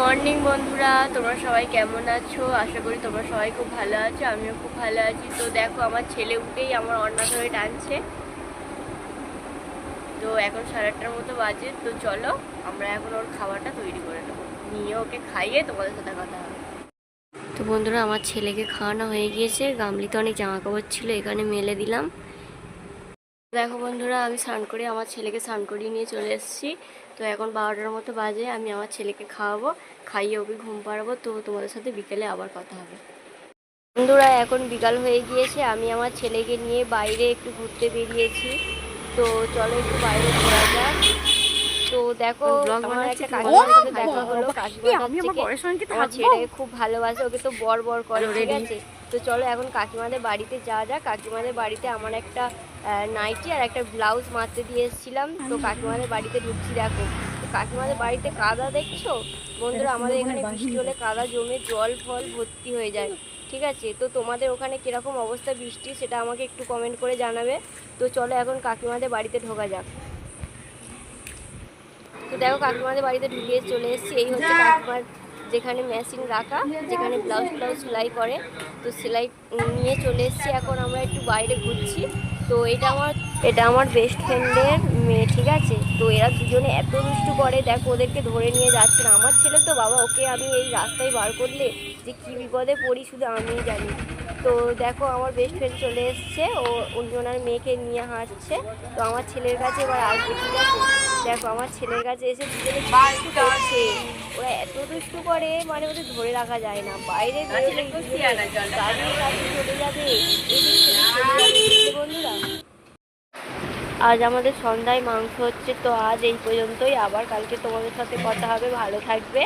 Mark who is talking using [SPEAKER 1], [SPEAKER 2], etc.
[SPEAKER 1] Morning বন্ধুরা, তোমরা সবাই কেমন আছো? আশা করি তোমরা সবাই খুব ভালো আছো, আমিও খুব ভালো আছি। তো দেখো, আমার ছেলে উঠেই আমার অন্না ধরে টানছে। তো এখন সাড়ে আটটার মতো বাজে, তো চলো আমরা এখন ওর খাবারটা তৈরি করে নেব। নিয়ে ওকে খাইয়ে তোমাদের সাথে কথা হবে। তো বন্ধুরা, আমার ছেলেকে খাওয়ানো হয়ে গিয়েছে। গামলিতে অনেক জামা কাপড় ছিল, এখানে মেলে দিলাম। দেখো বন্ধুরা আমি স্নান করে আমার ছেলেকে স্নান করিয়ে নিয়ে চলে এসেছি। তো এখন বারোটার মতো বাজে আমি আমার ছেলেকে খাওয়াবো খাইয়ে ওকে ঘুম পাড়াবো। তো তোমাদের সাথে বিকেলে আবার কথা হবে। বন্ধুরা এখন বিকাল হয়ে গিয়েছে আমি আমার ছেলেকে নিয়ে বাইরে একটু ঘুরতে বেরিয়েছি। তো চলো একটু বাইরে ঘোরা যাক। তো দেখো দেখা হলো। থেকে আমার ছেলেকে খুব ভালোবাসে ওকে তো বর বর করে ঠিক আছে? তো চলো এখন কাকিমাদের বাড়িতে যাওয়া যাক। কাকিমাদের বাড়িতে আমার একটা নাইটি আর একটা ব্লাউজ মারতে দিয়ে এসেছিলাম। তো কাকিমাদের বাড়িতে ঢুকছি দেখো। তো কাকিমাদের বাড়িতে কাদা দেখছ? বন্ধুরা আমাদের এখানে বৃষ্টি হলে কাদা জমে জল ফল ভর্তি হয়ে যায়। ঠিক আছে? তো তোমাদের ওখানে কীরকম অবস্থা বৃষ্টি সেটা আমাকে একটু কমেন্ট করে জানাবে। তো চলো এখন কাকিমাদের বাড়িতে ঢোকা যাক। তো দেখো কাকিমাদের বাড়িতে ঢুকিয়ে চলে এসেছি। এই হচ্ছে কাকিমার যেখানে মেশিন রাখা, যেখানে ব্লাউজ ব্লাউজ সেলাই করে। তো সেলাই নিয়ে চলে এসছি। এখন আমরা একটু বাইরে ঘুরছি। তো এটা আমার এটা আমার বেস্ট ফ্রেন্ডের মেয়ে ঠিক আছে? তো এরা দুজনে এত দুষ্টু করে দেখো ওদেরকে ধরে নিয়ে যাচ্ছে না। আমার ছেলে তো বাবা ওকে আমি এই রাস্তায় বার করলে যে কী বিপদে পড়ি শুধু আমিই জানি। তো দেখো আমার বেস্ট ফ্রেন্ড চলে এসছে ও ওনার মেয়েকে নিয়ে হাঁটছে। তো আমার ছেলের কাছে এবার আসবে ঠিক আছে? দেখো আমার ছেলের কাছে এসে দুজনে করছে। ওরা এত দুষ্টু করে মানে ওদের ধরে রাখা যায় না। বাইরে গাড়ির কাছে চলে যাবে। আজ আমাদের সন্ধ্যায় মাংস হচ্ছে, তো আজ এই পর্যন্তই। আবার কালকে তোমাদের সাথে কথা হবে। ভালো থাকবে।